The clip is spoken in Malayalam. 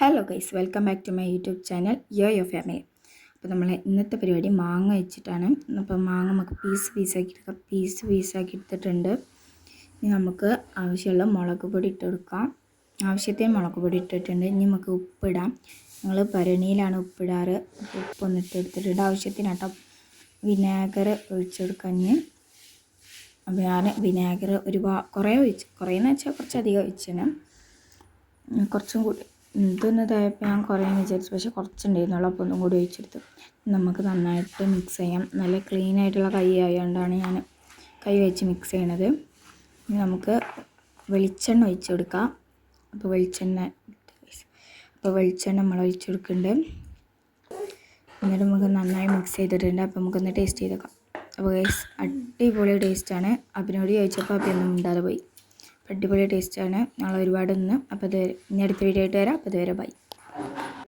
Hello guys welcome back to my YouTube channel yo yo family അപ്പോൾ നമ്മൾ ഇന്നത്തെ പരിപാടി മാങ്ങ വെച്ചിട്ടാണ്. അപ്പോൾ മാങ്ങ നമുക്ക് പീസ് പീസാക്കി എടുക്കാം. പീസ് പീസാക്കി എടുത്തിട്ടുണ്ട്. ഇനി നമുക്ക് ആവശ്യമുള്ള മുളക് പൊടി ഇട്ട് കൊടുക്കാം. മുളക് പൊടി ഇട്ടിട്ടുണ്ട്. ഇനി നമുക്ക് ഉപ്പിടാം ഞങ്ങൾ ഭരണിയിലാണ് ഉപ്പിടാറ് ഉപ്പ് ഉപ്പൊന്ന് ഇട്ട് എടുത്തിട്ടുണ്ട് ആവശ്യത്തിന് കേട്ടോ വിനാഗർ ഒഴിച്ചെടുക്കാൻ അപ്പോൾ ഞാൻ വിനാഗർ ഒരുപാട് കുറേ ഒഴിച്ച് കുറേ എന്ന് വെച്ചാൽ കുറച്ചധികം ഒഴിച്ചാണ്. കുറച്ചും കൂടി ഇതൊന്ന് ഇതായപ്പോൾ ഞാൻ കുറേ വിചാരിച്ചു. പക്ഷേ കുറച്ചുണ്ടായിരുന്നുള്ളൂ. അപ്പോൾ ഒന്നും കൂടി ഒഴിച്ചെടുത്തു. നമുക്ക് നന്നായിട്ട് മിക്സ് ചെയ്യാം. നല്ല ക്ലീൻ ആയിട്ടുള്ള കൈ ആയതുകൊണ്ടാണ് ഞാൻ കൈ വെച്ച് മിക്സ് ചെയ്യണത്. ഇനി നമുക്ക് വെളിച്ചെണ്ണ ഒഴിച്ചു കൊടുക്കാം അപ്പോൾ വെളിച്ചെണ്ണ അപ്പോൾ വെളിച്ചെണ്ണ നമ്മൾ ഒഴിച്ചു കൊടുക്കുന്നുണ്ട് എന്നിട്ട് നമുക്ക് നന്നായി മിക്സ് ചെയ്തിട്ടുണ്ട്. അപ്പോൾ നമുക്കൊന്ന് ടേസ്റ്റ് ചെയ്തേക്കാം അപ്പോൾ ഗൈസ് അടിപൊളി ടേസ്റ്റാണ് അപ്പിനോട് ചോദിച്ചപ്പോൾ അപ്പിയൊന്നും ഉണ്ടാതെ പോയി. അടിപൊളി ടേസ്റ്റാണ്. നാളെ ഒരുപാട് ഇന്ന് അപ്പോൾ ഇനി അടുത്ത വീഡിയോ ആയിട്ട് വരാം. അപ്പോൾ ഇതുവരെ ബൈ.